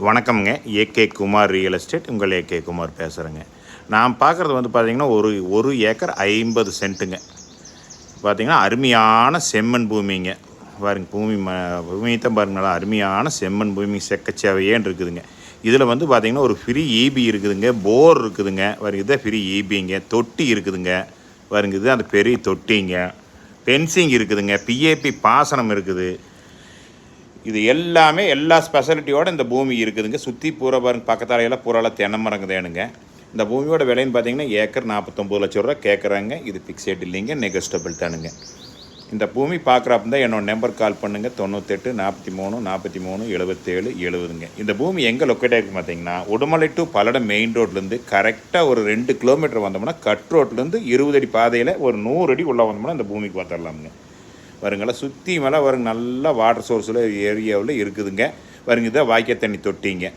வணக்கம்ங்க. AK Kumar real estate உங்கள் AK Kumar பேசுகிறேங்க நான் பார்க்குறது வந்து பார்த்தீங்கன்னா ஒரு ஒரு ஏக்கர் ஐம்பது சென்ட்டுங்க. பார்த்தீங்கன்னா அருமையான செம்மண் பூமிங்க. பாருங்க பூமி ம பூமி தான் பாருங்க நல்லா அருமையான செம்மண் பூமி செக்கச்சேவையேன்னு இருக்குதுங்க. இதில் வந்து பார்த்திங்கன்னா ஒரு ஃப்ரீ ஈபி இருக்குதுங்க. போர் இருக்குதுங்க. பாருங்க இதுதான் ஃப்ரீ ஈபிங்க தொட்டி இருக்குதுங்க. பாருங்க இது அந்த பெரிய தொட்டிங்க. பென்சிங் இருக்குதுங்க. பிஏபி பாசனம் இருக்குது. இது எல்லாமே எல்லா ஸ்பெஷாலிட்டியோடு இந்த பூமி இருக்குதுங்க. சுற்றி பூரா பாருங்க பக்கத்தால எல்லாம் பூரால தென்னை மரங்குதேனுங்க இந்த பூமியோட விலைன்னு பார்த்தீங்கன்னா ஏக்கர் நாற்பத்தொம்பது லட்ச ரூபா கேட்குறாங்க இது ஃபிக்ஸேட் இல்லைங்க நெகஸ்டபிள் தானுங்க. இந்த பூமி பார்க்குறப்ப தான் என்னோட நம்பர் கால் பண்ணுங்கள் தொண்ணூத்தெட்டு நாற்பத்தி மூணு நாற்பத்தி மூணு எழுபத்தேழு எழுபதுங்க இந்த பூமி எங்கே லொக்கேட் ஆகிருக்கு பார்த்தீங்கன்னா உடுமலை டு பல்லடம் மெயின் ரோட்லேருந்து கரெக்டாக ஒரு ரெண்டு கிலோமீட்டர் வந்தோம்னா கட் ரோட்லேருந்து இருபது அடி பாதையில் ஒரு நூறு அடி உள்ளே வந்தோம்னா இந்த பூமிக்கு வந்துடலாமுங்க வருங்களா சுற்றி மேலே வருங்க நல்லா வாட்டர் சோர்ஸில் ஏரியாவில் இருக்குதுங்க. வருங்க இதை வாய்க்கால் தண்ணி தொட்டிங்க.